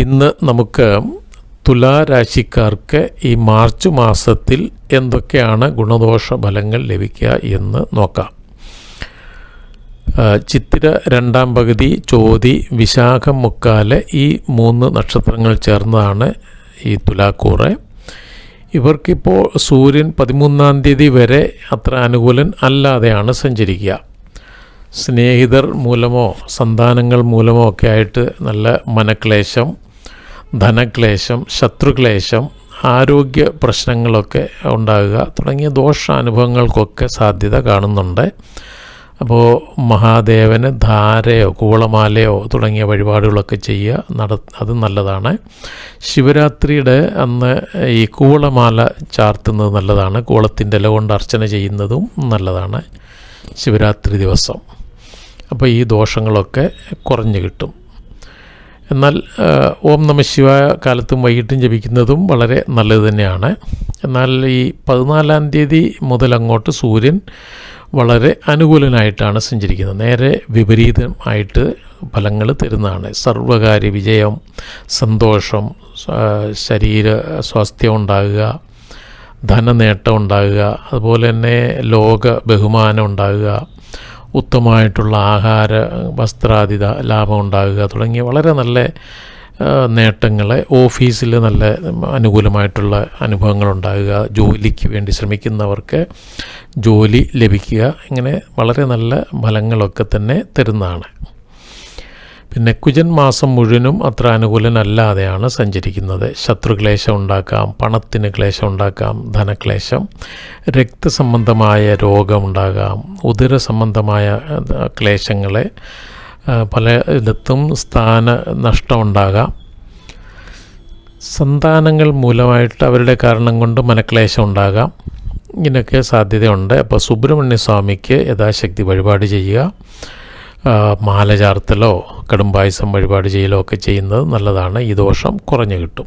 ഇന്ന് നമുക്ക് തുലാരാശിക്കാർക്ക് ഈ മാർച്ച് മാസത്തിൽ എന്തൊക്കെയാണ് ഗുണദോഷ ഫലങ്ങൾ ലഭിക്കുക എന്ന് നോക്കാം. ചിത്തിര രണ്ടാം പകുതി ചോതി വിശാഖം മുക്കാൽ ഈ മൂന്ന് നക്ഷത്രങ്ങൾ ചേർന്നതാണ് ഈ തുലാക്കൂറ്. ഇവർക്കിപ്പോൾ സൂര്യൻ പതിമൂന്നാം തീയതി വരെ അത്ര അനുകൂലൻ അല്ലാതെയാണ് സഞ്ചരിക്കുക. സ്നേഹിതർ മൂലമോ സന്താനങ്ങൾ മൂലമോ ഒക്കെ ആയിട്ട് നല്ല മനക്ലേശം ധനക്ലേശം ശത്രുക്ലേശം ആരോഗ്യ പ്രശ്നങ്ങളൊക്കെ ഉണ്ടാകുക തുടങ്ങിയ ദോഷാനുഭവങ്ങൾക്കൊക്കെ സാധ്യത കാണുന്നുണ്ട്. അപ്പോൾ മഹാദേവന് ധാരയോ കൂളമാലയോ തുടങ്ങിയ വഴിപാടുകളൊക്കെ ചെയ്യുക നട അത് നല്ലതാണ്. ശിവരാത്രിയുടെ അന്ന് ഈ കൂളമാല ചാർത്തുന്നത് നല്ലതാണ്. കൂളത്തിന്റെ ഇല കൊണ്ട് അർച്ചന ചെയ്യുന്നതും നല്ലതാണ്. ശിവരാത്രി ദിവസം. അപ്പോൾ ഈ ദോഷങ്ങളൊക്കെ കുറഞ്ഞു കിട്ടും. എന്നാൽ ഓം നമ ശിവായ കാലത്തും വൈകിട്ടും ജപിക്കുന്നതും വളരെ നല്ലത് തന്നെയാണ്. എന്നാൽ ഈ പതിനാലാം തീയതി മുതൽ അങ്ങോട്ട് സൂര്യൻ വളരെ അനുകൂലനായിട്ടാണ് സഞ്ചരിക്കുന്നത്. നേരെ വിപരീതമായിട്ട് ഫലങ്ങൾ തരുന്നതാണ്. സർവകാര്യ വിജയം സന്തോഷം ശരീര സ്വാസ്ഥ്യം ഉണ്ടാകുക ധനനേട്ടം ഉണ്ടാകുക അതുപോലെ തന്നെ ലോക ബഹുമാനം ഉണ്ടാകുക ഉത്തമമായിട്ടുള്ള ആഹാര വസ്ത്രാതിഥ ലാഭം ഉണ്ടാകുക തുടങ്ങിയ വളരെ നല്ല നേട്ടങ്ങൾ ഓഫീസിൽ നല്ല അനുകൂലമായിട്ടുള്ള അനുഭവങ്ങൾ ഉണ്ടാകുക ജോലിക്ക് വേണ്ടി ശ്രമിക്കുന്നവർക്ക് ജോലി ലഭിക്കുക ഇങ്ങനെ വളരെ നല്ല ഫലങ്ങളൊക്കെ തന്നെ തരുന്നതാണ്. പിന്നെ കുജൻ മാസം മുഴുവനും അത്ര അനുകൂലനല്ലാതെയാണ് സഞ്ചരിക്കുന്നത്. ശത്രുക്ലേശം ഉണ്ടാക്കാം പണത്തിന് ക്ലേശം ഉണ്ടാക്കാം ധനക്ലേശം രക്തസംബന്ധമായ രോഗമുണ്ടാകാം ഉദര സംബന്ധമായ ക്ലേശങ്ങളെ പലയിടത്തും സ്ഥാന നഷ്ടമുണ്ടാകാം സന്താനങ്ങൾ മൂലമായിട്ട് അവരുടെ കാരണം കൊണ്ട് മനക്ലേശം ഉണ്ടാകാം. ഇങ്ങനെയൊക്കെ സാധ്യതയുണ്ട്. അപ്പോൾ സുബ്രഹ്മണ്യ സ്വാമിക്ക് യഥാശക്തി വഴിപാട് ചെയ്യുക. മാല ചാർത്തലോ കടുംപായസം വഴിപാട് ചെയ്യലോ ഒക്കെ ചെയ്യുന്നത് നല്ലതാണ്. ഈ ദോഷം കുറഞ്ഞു കിട്ടും.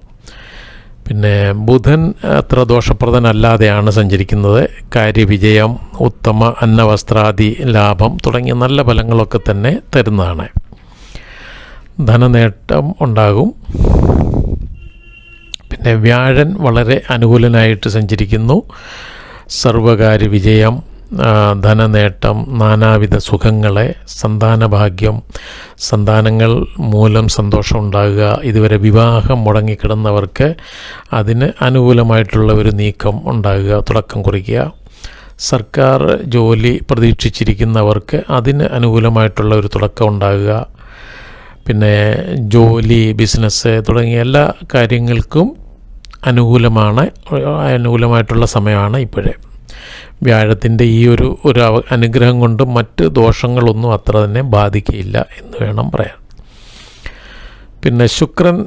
പിന്നെ ബുധൻ അത്ര ദോഷപ്രദനല്ലാതെയാണ് സഞ്ചരിക്കുന്നത്. കാര്യവിജയം ഉത്തമ അന്നവസ്ത്രാദി ലാഭം തുടങ്ങിയ നല്ല ഫലങ്ങളൊക്കെ തന്നെ തരുന്നതാണ്. ധനനേട്ടം ഉണ്ടാകും. പിന്നെ വ്യാഴൻ വളരെ അനുകൂലനായിട്ട് സഞ്ചരിക്കുന്നു. സർവകാര്യ വിജയം ധനനേട്ടം നാനാവിധ സുഖങ്ങളെ സന്താനഭാഗ്യം സന്താനങ്ങൾ മൂലം സന്തോഷം ഉണ്ടാകുക ഇതുവരെ വിവാഹം മുടങ്ങിക്കിടന്നവർക്ക് അതിന് അനുകൂലമായിട്ടുള്ള ഒരു നീക്കം ഉണ്ടാകുക തുടക്കം കുറിക്കുക. സർക്കാർ ജോലി പ്രതീക്ഷിച്ചിരിക്കുന്നവർക്ക് അതിന് അനുകൂലമായിട്ടുള്ള ഒരു തുടക്കം ഉണ്ടാകുക. പിന്നെ ജോലി ബിസിനസ് തുടങ്ങിയ എല്ലാ കാര്യങ്ങൾക്കും അനുകൂലമാണ് അനുകൂലമായിട്ടുള്ള സമയമാണ് ഇപ്പോഴേ. വ്യാഴത്തിന്റെ ഈ ഒരു ഒരു അനുഗ്രഹം കൊണ്ട് മറ്റ് ദോഷങ്ങളൊന്നും അത്ര തന്നെ ബാധിക്കയില്ല എന്ന് വേണം പറയാൻ. പിന്നെ ശുക്രൻ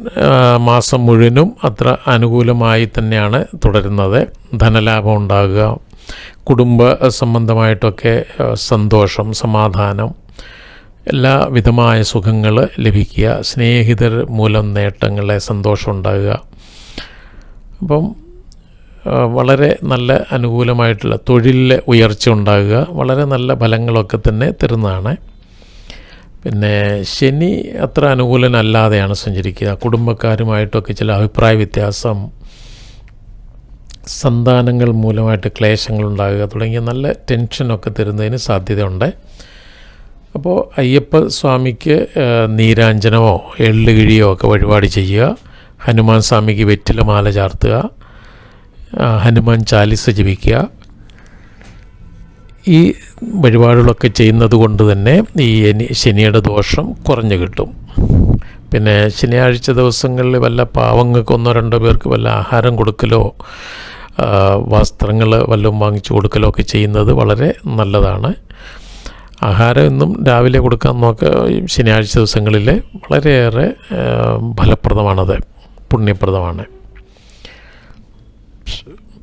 മാസം മുഴുവനും അത്ര അനുകൂലമായി തന്നെയാണ് തുടരുന്നത്. ധനലാഭം ഉണ്ടാകുക കുടുംബ സംബന്ധമായിട്ടൊക്കെ സന്തോഷം സമാധാനം എല്ലാ വിധമായ സുഖങ്ങൾ ലഭിക്കുക സ്നേഹിതർ മൂലം നേട്ടങ്ങളെ സന്തോഷം ഉണ്ടാകുക. അപ്പം വളരെ നല്ല അനുകൂലമായിട്ടുള്ള തൊഴിലിലെ ഉയർച്ച ഉണ്ടാകുക വളരെ നല്ല ഫലങ്ങളൊക്കെ തന്നെ തരുന്നതാണ്. പിന്നെ ശനി അത്ര അനുകൂലനല്ലാതെയാണ് സഞ്ചരിക്കുക. കുടുംബക്കാരുമായിട്ടൊക്കെ ചില അഭിപ്രായ വ്യത്യാസം സന്താനങ്ങൾ മൂലമായിട്ട് ക്ലേശങ്ങൾ ഉണ്ടാകുക തുടങ്ങിയ നല്ല ടെൻഷനൊക്കെ തരുന്നതിന് സാധ്യതയുണ്ട്. അപ്പോൾ അയ്യപ്പ സ്വാമിക്ക് നീരാഞ്ജനമോ എള്ളുകിഴിയോ ഒക്കെ വഴിപാട് ചെയ്യുക. ഹനുമാൻ സ്വാമിക്ക് വെറ്റിലമാല ചാർത്തുക. ഹനുമാൻ ചാലിസ ജപിക്കുക. ഈ വഴിപാടുകളൊക്കെ ചെയ്യുന്നത് കൊണ്ട് തന്നെ ഈ ശനിയുടെ ദോഷം കുറഞ്ഞു കിട്ടും. പിന്നെ ശനിയാഴ്ച ദിവസങ്ങളിൽ വല്ല പാവങ്ങൾക്ക് ഒന്നോ രണ്ടോ പേർക്ക് വല്ല ആഹാരം കൊടുക്കലോ വസ്ത്രങ്ങൾ വല്ലതും വാങ്ങിച്ചു കൊടുക്കലോ ഒക്കെ ചെയ്യുന്നത് വളരെ നല്ലതാണ്. ആഹാരം രാവിലെ കൊടുക്കാൻ നോക്കുക ഈ ശനിയാഴ്ച ദിവസങ്ങളിൽ വളരെയേറെ ഫലപ്രദമാണത് പുണ്യപ്രദമാണ്.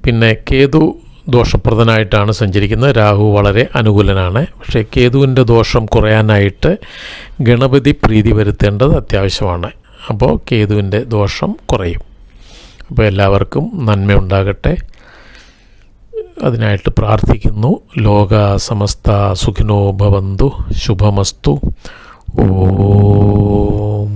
പിന്നെ കേതു ദോഷപ്രദനായിട്ടാണ് സഞ്ചരിക്കുന്നത്. രാഹു വളരെ അനുകൂലനാണ്. പക്ഷേ കേതുവിന്റെ ദോഷം കുറയാനായിട്ട് ഗണപതി പ്രീതി വരുത്തേണ്ടത് അത്യാവശ്യമാണ്. അപ്പോൾ കേതുവിന്റെ ദോഷം കുറയും. അപ്പോൾ എല്ലാവർക്കും നന്മയുണ്ടാകട്ടെ അതിനായിട്ട് പ്രാർത്ഥിക്കുന്നു. ലോക സമസ്ത സുഖിനോ ഭവന്തു. ശുഭമസ്തു. ഓം